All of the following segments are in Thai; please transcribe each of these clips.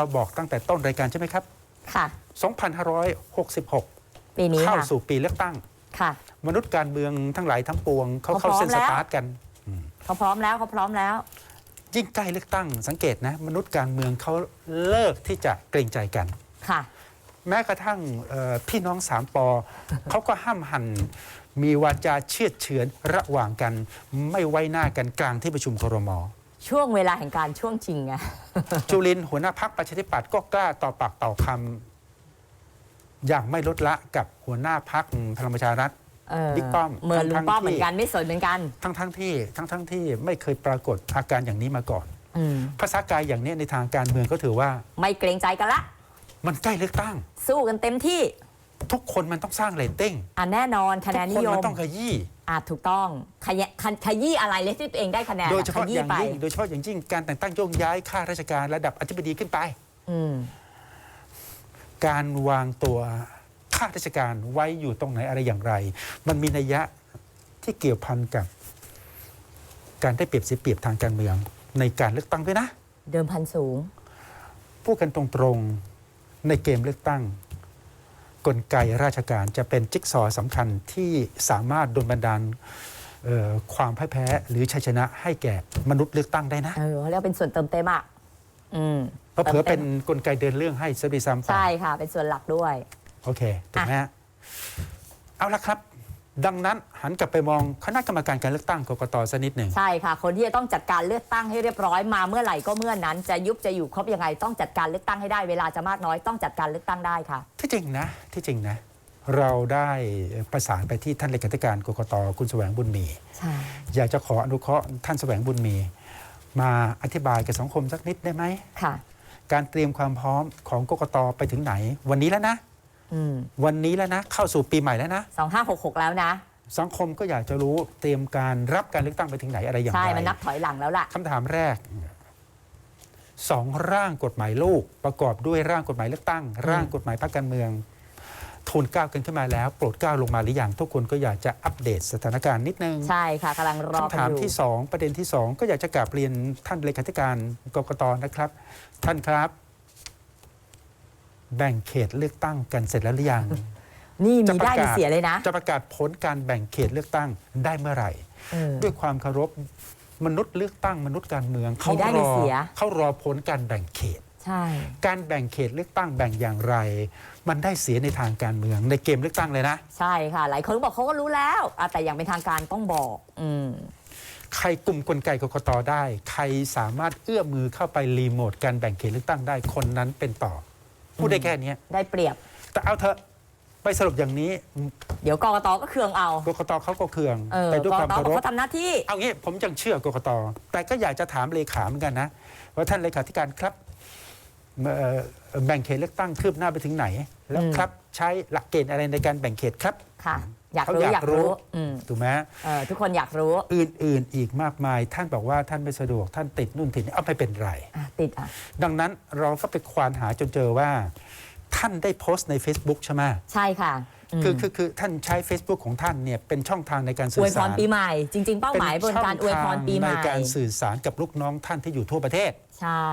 เราบอกตั้งแต่ต้นรายการใช่ไหมครับ ค่ะ 2566 ปีนี้เข้าค่ะ สู่ปีเลือกตั้ง ค่ะ มนุษย์การเมืองทั้งหลายทั้งปวง เขาเขาเข้าเส้นพร้สอมแล้ว ตาร์ทกัน เขาพร้อมแล้วเขาพร้อมแล้ว ยิ่งใกล้เลือกตั้ง สังเกตนะ มนุษย์การเมืองเขาเลิกที่จะเกรงใจกัน ค่ะ แม้กระทั่งเอ่อพี่น้องสามปอ เขาก็ห้ามหัน มีวาจาเชื่อดเฉือนระหว่างกัน ไม่ไว้หน้ากันกลางที่ประชุมครม ช่วงเวลาแห่งการช่วงชิงไง จุลินทร์หัวหน้าพักประชาธิปัตย์ก็กล้าต่อปากต่อคำอย่างไม่ลดละกับหัวหน้าพักพลังประชารัฐ เออบิ๊กป้อมเหมือนลุทั้งงๆป้อมที่ เหมือนกันไม่สนเหมือนกันทั้งทั้งที่ทั้งทั้งที่ไม่เคยปรากฏอาการอย่างนี้มาก่อน อืมภาษากายอย่างนี้ในทางการเมืองก็ถือว่าไม่เกรงใจกันละ มันใกล้เลือกตั้ง สู้กันเต็มที่ทุกคนมันต้องสร้างเรตติ้งอะแน่นอนคะแนทุนกนิคนยมัม นต้องขยี้ อะถูกต้องขยะขขยี้อะไรเลยที่ตัวเองได้คะแนนโดยเฉพาะขอยี้ย่างไปยิ่งโดยเฉพาะอย่างยิ่งการแต่งตั้งโยกย้ายข้าราชการระดับอธิบดีขึ้นไป อืมการวางตัวข้าราชการไว้อยู่ตรงไหนอะไรอย่างไร มันมีนัยยะที่เกี่ยวพันกับ การได้เปรียบเสียเปรียบทางการเมือง ในการเลือกตั้งด้วยนะ เดิมพันสูง พูดกันตรงๆในเกมเลือกตั้ง กลไกราชการจะเป็นจิ๊กซอว์สำคัญที่สามารถดลบันดาลเอ่อความพ่ายแพ้หรือชัยชนะให้แก่มนุษย์เลือกตั้งได้นะเออเขาเรียกว่าเป็นส่วนเติมเต็มอะอืมเพราะเผื่อติเป็มนต็มกลไกเดินเรื่องให้ซะด้วยซ้ำไปใช่ค่ะ เป็นส่วนหลักด้วย โอเค ถูกไหมฮะ เอาละครับ ดังนั้นหันกลับไปมองคณะกรรมการการเลือกตั้งกกตสักนิดหนึ่งใช่ค่ะ คนที่จะต้องจัดการเลือกตั้งให้เรียบร้อยมาเมื่อไหร่ก็เมื่อนั้น จะยุบจะอยู่ครบยังไงต้องจัดการเลือกตั้งให้ได้เวลาจะมากน้อยต้องจัดการเลือกตั้งได้ค่ะ ที่จริงนะที่จริงนะ เราได้ประสานไปที่ท่านเลขาธิการกกตคุณแสวงบุญมีใช่อยากจะขออนุเคราะห์ท่านแสวงบุญมี มาอธิบายกับสังคมสักนิดได้ไหมค่ะ การเตรียมความพร้อมของกกตไปถึงไหน วันนี้แล้วนะอืม วันนี้แล้วนะ เข้าสู่ปีใหม่แล้วนะสองห้าหกหกแล้วนะ สังคมก็อยากจะรู้เตรียมการรับการเลือกตั้งไปถึงไหนอะไรอย่างไรใช่ มันนับถอยหลังแล้วล่ะคำถามแรกสองร่างกฎหมายลูกประกอบด้วยร่างกฎหมายเลือกตั้ง ร่างกฎหมายพรรคการเมืองทูลเกล้ากันขึ้นมาแล้วโปรดเกล้าลงมาหรือยังทุกคนก็อยากจะอัปเดตสถานการณ์นิดนึง ใช่ค่ะกำลังรอคำกันถามอยู่ที่สองประเด็นที่สองก็อยากจะกราบเรียนท่านเลขาธิการกกตนะครับ ท่านครับ แบ่งเขตเลือกตั้งกันเสร็จแล้วหรือยังนี่จะมีประได้กาศมีเสียเลยนะ จะประกาศผลการแบ่งเขตเลือกตั้งได้เมื่อไหร่เออด้วยความเคารพมนุษย์เลือกตั้งมนุษย์การเมืองเขามีได้รมีอเสียเขารอผลการแบ่งเขตใช่การแบ่งเขตเลือกตั้งแบ่งอย่างไร มันได้เสียในทางการเมืองในเกมเลือกตั้งเลยนะ ใช่ค่ะ หลายคนก็บอกเขาก็รู้แล้วอะแต่อย่างเป็นทางการต้องบอกอืมใครกลุ่มกลไกกกตได้ ใครสามารถเอื้อมมือเข้าไปรีโมทการแบ่งเขตเลือกตั้งได้คนนั้นเป็นต่อ พูดได้แค่เนี้ยได้เปรียบ แต่เอาเถอะไปสรุปอย่างนี้เดี๋ยวกกตก็เคืองเอากกตเขาก็เคือง เออแต่ด้วยกคกวามตเคาบอกรพเขาทำหน้าที่ เอางี้ผมยังเชื่อกกตแต่ก็อยากจะถามเลขาเหมือนกันนะว่าท่านเลขาธิการครับเอ่อแบ่งเขตเลือกตั้งคืบหน้าไปถึงไหน แล้วอืม ครับใช้หลักเกณฑ์อะไรในการแบ่งเขตครับ ค่ะ อยากเขารู้อยากอยากรู้รู้อืมถูกไหมเออทุกคนอยากรู้อื่นๆอีกมากมาย ท่านบอกว่าท่านไม่สะดวกท่านติดนู่นติดนี่เอาไม่เป็นไร อะติดอะ ดังนั้นเราก็ไปควานหาจนเจอว่า ท่านได้โพสต์ใน Facebook ใช่ไหมใช่ค่ะมคือคือคือท่านใช้ Facebook ของท่านเนี่ยเป็นช่องทางในการอสื่วอยพสารรปีใหม่ จริง ๆ เป้าหมายบนการอวยพรปีใหในม่การสื่อสารกับลูกน้องท่านที่อยู่ทั่วประเทศ ใช่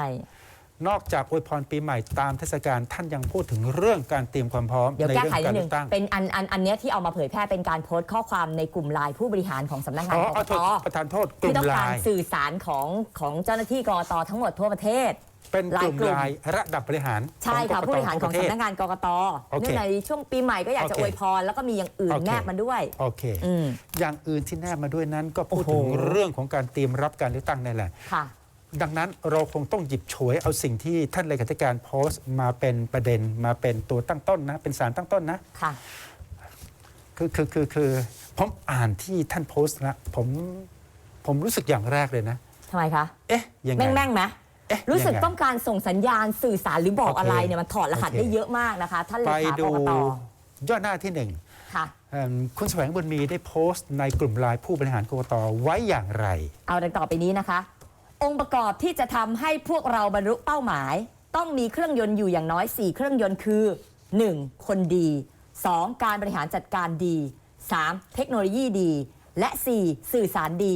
นอกจากอวยพรปีใหม่ตามเทศกาลท่านยังพูดถึงเรื่องการเตรียมความพร้อมเดี๋ยวในแก้เรื่ไขการนิดนึเลืงอกตั้งเป็นอันอันอันเนี้ยที่เอามาเผยแพร่เป็นการโพสต์ข้อความในกลุ่มไลน์ผู้บริหารของสำนักงานอ๋อกเอากโทตษประธานโทษกลุ่ที่มต้องไลการน์สื่อสารของของเจ้าหน้าที่กกตทั้งหมดทั่วประเทศ เป็นกลุ่มหลายกลุ่ม ไลน์ระดับบริหารใช่ค่ะของกกตผู้บริหารของทั่วประเทศสำนักงานกกตโอเคเนื่องในช่วงปีใหม่ก็อยากจะโออเควยพร แล้วก็มีอย่างอื่นโอเค แนบมาด้วย โอเค อืม อย่างอื่นที่แนบมาด้วยนั้นก็พูดโอ้ถึงโห เรื่องของการเตรียมรับการเลือกตั้งนี่แหละ ค่ะ ดังนั้นเราคงต้องหยิบฉวยเอาสิ่งที่ท่านเลขาธิการโพสต์มาเป็นประเด็นมาเป็นตัวตั้งต้นนะ เป็นสารตั้งต้นนะ ค่ะ คือคือคือคือผมอ่านที่ท่านโพสต์นะผมผมรู้สึกอย่างแรกเลยนะ ทำไมคะ เอ๊ะ ยังไง แม่งแม่งๆไหมเอ๊ะรู้สึกยังไงต้องการส่งสัญญาณสื่อสารหรือบอกโอเคอะไรเนี่ยมันถอดรหัสโอเค ได้เยอะมากนะคะ ท่านเลไปขากดูกตยอดหน้าที่หนึ่งค่ะ เอิ่มคุณแสวงบุญมีได้โพสต์ในกลุ่มไลน์ผู้บริหารกกตไว้อย่างไร เอาดังต่อไปนี้นะคะ องค์ประกอบที่จะทำให้พวกเราบรรลุเป้าหมาย ต้องมีเครื่องยนต์อยู่อย่างน้อย 4 เครื่องยนต์คือ 1. คนดี 2. การบริหารจัดการดี 3. เทคโนโลยีดี และ 4. สื่อสารดี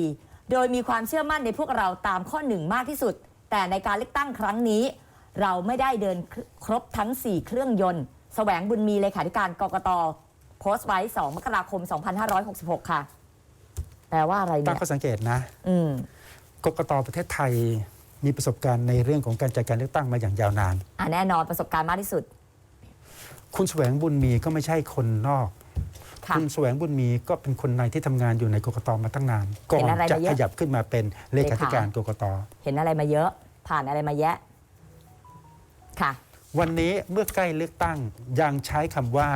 โดยมีความเชื่อมั่นในพวกเราตามข้อหนึ่งมากที่สุด แต่ในการเลือกตั้งครั้งนี้ เราไม่ได้เดินครบทั้ง 4 เครื่องยนต์ แสวงบุญมีเลขาธิการกกตโพสต์ไว้ 2 มกราคม 2566 ค่ะ แปลว่าอะไรตั้เนี่งยข้อสังเกตนะ อืม กกตประเทศไทยมีประสบการณ์ในเรื่องของการจัดการเลือกตั้งมาอย่างยาวนาน อะแน่นอนประสบการณ์มากที่สุด คุณแสวงบุญมีก็ไม่ใช่คนนอก ค่ะ คุณแสวงบุญมีก็เป็นคนในที่ทำงานอยู่ในกกตมาตั้งนาน ก่อเห็นนอะไรจะมาเยอะ ขยับขึ้นมาเป็นเลขาธิการกกต เห็นอะไรมาเยอะ ผ่านอะไรมาแยะ ค่ะ วันนี้เมื่อใกล้เลือกตั้งยังใช้คำว่า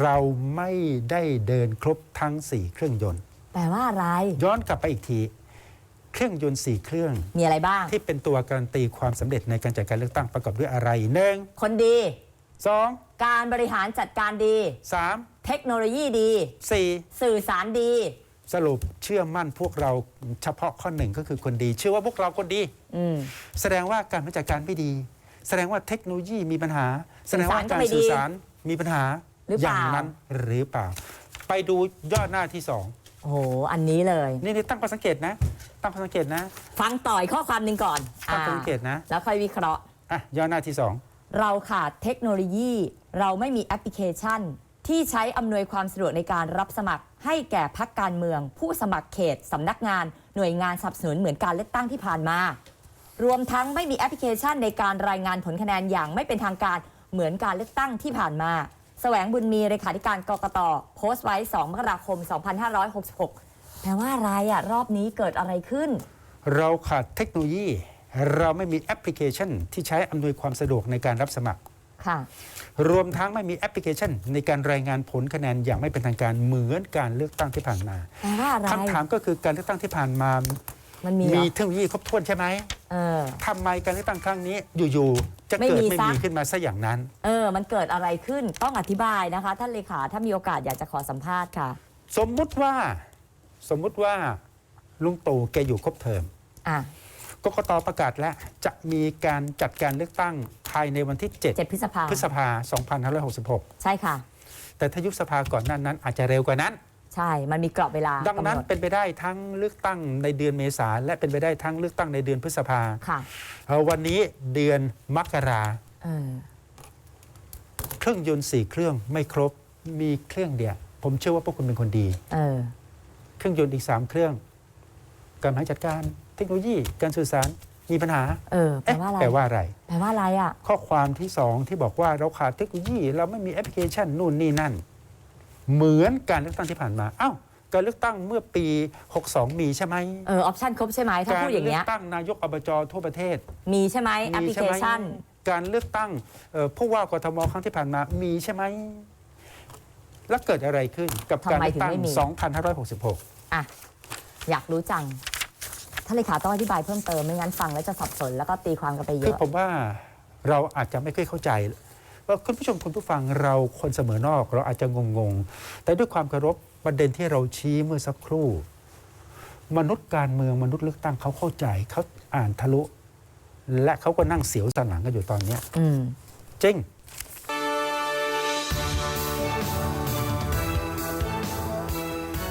เราไม่ได้เดินครบทั้ง 4 เครื่องยนต์ แปลว่าอะไร ย้อนกลับไปอีกที เครื่องยนต์4เครื่อง มีอะไรบ้าง ที่เป็นตัวการันตีความสำเร็จในการจัดการเลือกตั้งประกอบด้วยอะไรหนึ่งคนดี สองการบริหารจัดการดี สามเทคโนโลยีดี สี่สื่อสารดี สรุปเชื่อมั่นพวกเราเฉพาะข้อหนึ่งก็คือคนดี เชื่อว่าพวกเราคนดี อืม แสดงว่าการบริหารจัดการไม่ดี แสดงว่าเทคโนโลยีมีปัญหา แสดงว่าสื่อสารก็การไม่ดีสื่อสารมีปัญหาหรือเปล่า ย่างนั้นหรือเปล่า ไปดูยอดหน้าที่สองโอ้โห อันนี้เลย นี่นี่ตั้งข้อสังเกตนะ ตั้งข้อสังเกตนะ ฟังต่อยข้อความหนึ่งก่อนตั้งข้อสังเกตนะ แล้วค่อยวิเคราะห์ อะยอดหน้าที่สองเราขาดเทคโนโลยี เราไม่มีแอปพลิเคชัน ที่ใช้อำนวยความสะดวกในการรับสมัคร ให้แก่พักการเมือง ผู้สมัครเขตสำนักงาน หน่วยงานสนับสนุนเหมือนการเลือกตั้งที่ผ่านมา รวมทั้งไม่มีแอปพลิเคชันในการรายงานผลคะแนนอย่างไม่เป็นทางการเหมือนการเลือกตั้งที่ผ่านมา แสวงบุญมีเลขาธิการกกตโพสต์ไว้ 2 มกราคม 2566 แปลว่าอะไรอะรอบนี้เกิดอะไรขึ้น เราขาดเทคโนโลยี เราไม่มีแอปพลิเคชัน ที่ใช้อำนวยความสะดวกในการรับสมัคร ค่ะ รวมทั้งไม่มีแอปพลิเคชัน ในการรายงานผลคะแนนอย่างไม่เป็นทางการเหมือนการเลือกตั้งที่ผ่านมาแปลว่าอะไรคำถามก็คือการเลือกตั้งที่ผ่านมา มันมีเหรมีอเทคโนโลยีครบถ้วนใช่ไหมเออ ทำไมการเลือกตั้งครั้งนี้อยู่ๆจะไม่เกิดมีไม่ซะมีขึ้นมาซะอย่างนั้น เออ มันเกิดอะไรขึ้นต้องอธิบายนะคะ ท่านเลขาถ้ามีโอกาสอยากจะขอสัมภาษณ์ค่ะ สมมุติว่า สมมุติว่าลุงตู่แกอยู่ครบเทอมอะกกตประกาศแล้วจะมีการจัดการเลือกตั้งภายในวันที่7เจ็ดพฤษภาพฤษภา 2566 ใช่ค่ะ แต่ถ้ายุบสภาก่อนหนั้นนั้น อาจจะเร็วกว่านั้น ใช่มันมีกรอบเวลาดังนั้นกำหดเป็นไปได้ทั้งเลือกตั้งในเดือนเมษาและเป็นไปได้ทั้งเลือกตั้งในเดือนพฤษภาค่ะเอ่อวันนี้เดือนมกราเออเครื่องยนต์สี่เครื่องไม่ครบมีเครื่องเดียวผมเชื่อว่าพวกคุณเป็นคนดี เออ เครื่องยนต์อีกสามเครื่องการบริหารจัดการเทคโนโลยีการสื่อสารมีปัญหาเออแปลเอ๊ะว่าอะไรแปลว่าอะไรแปลว่าอะไรอะ ข้อความที่สองที่บอกว่าเราขาดเทคโนโลยี เราไม่มีแอปพลิเคชันนู่นนี่นั่น เหมือนการเลือกตั้งที่ผ่านมาเอ้าการเลือกตั้งเมื่อปี 62 มีใช่ไหมเออออปชันครบใช่ไหมถ้าการพูดอย่างเลืเงี้ยตั้งนายกอบจทั่วประเทศ มีใช่ไหมแอปพลิใช่เคไหมชัน การเลือกตั้งเอ่อผู้ว่ากทมครั้งที่ผ่านมามีใช่ไหม แล้วเกิดอะไรขึ้นกับการทำไมเลือกตั้งถึงไม่มี2566 อะ อยากรู้จังท่านเลขาต้องอธิบายเพิ่มเติมไม่งั้นฟังแล้วจะสับสนแล้วก็ตีความกันไปเยคืออะ ผมว่าเราอาจจะไม่ค่อยเข้าใจว่าคุณผู้ชมคุณผู้ฟังเราคนเสมอนอก เราอาจจะงงๆ แต่ด้วยความเคารพประเด็นที่เราชี้เมื่อสักครู่ มนุษย์การเมืองมนุษย์เลือกตั้งเขาเข้าใจเขาอ่านทะลุ และเขาก็นั่งเสียวสันหลังกันอยู่ตอนเนี้ยอืม จริง